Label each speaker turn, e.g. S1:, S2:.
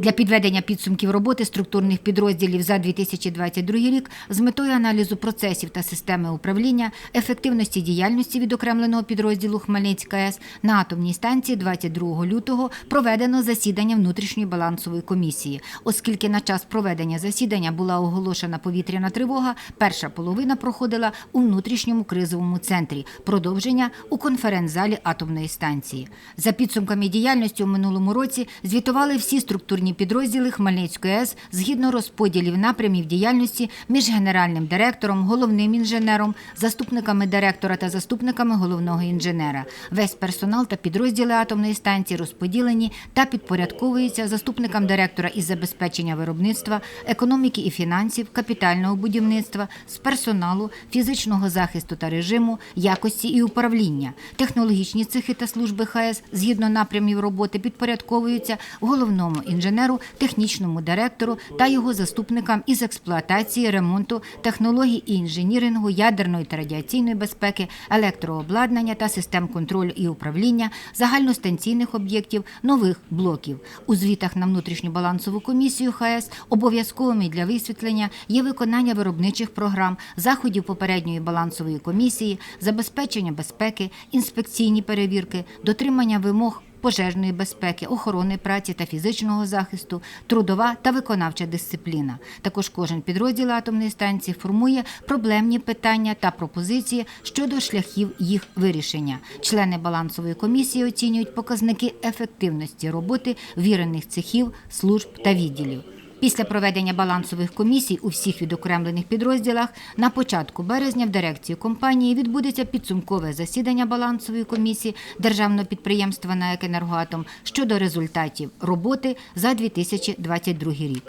S1: Для підведення підсумків роботи структурних підрозділів за 2022 рік з метою аналізу процесів та системи управління, ефективності діяльності відокремленого підрозділу Хмельницька АЕС на атомній станції 22 лютого проведено засідання внутрішньої балансової комісії. Оскільки на час проведення засідання була оголошена повітряна тривога, перша половина проходила у внутрішньому кризовому центрі, продовження у конференц-залі атомної станції. За підсумками діяльності у минулому році звітували всі структурні підрозділи Хмельницької АЕС згідно розподілів напрямів діяльності між генеральним директором, головним інженером, заступниками директора та заступниками головного інженера. Весь персонал та підрозділи атомної станції розподілені та підпорядковуються заступникам директора із забезпечення виробництва, економіки і фінансів, капітального будівництва, з персоналу, фізичного захисту та режиму, якості і управління. Технологічні цехи та служби ХАЕС згідно напрямів роботи підпорядковуються головному інженеру, технічному директору та його заступникам із експлуатації, ремонту, технологій і інженірингу, ядерної та радіаційної безпеки, електрообладнання та систем контролю і управління, загальностанційних об'єктів, нових блоків. У звітах на внутрішню балансову комісію ХАЕС обов'язковими для висвітлення є виконання виробничих програм, заходів попередньої балансової комісії, забезпечення безпеки, інспекційні перевірки, дотримання вимог пожежної безпеки, охорони праці та фізичного захисту, трудова та виконавча дисципліна. Також кожен підрозділ атомної станції формує проблемні питання та пропозиції щодо шляхів їх вирішення. Члени балансової комісії оцінюють показники ефективності роботи вірених цехів, служб та відділів. Після проведення балансових комісій у всіх відокремлених підрозділах на початку березня в дирекції компанії відбудеться підсумкове засідання балансової комісії державного підприємства «НАЕК «Енергоатом» щодо результатів роботи за 2022 рік.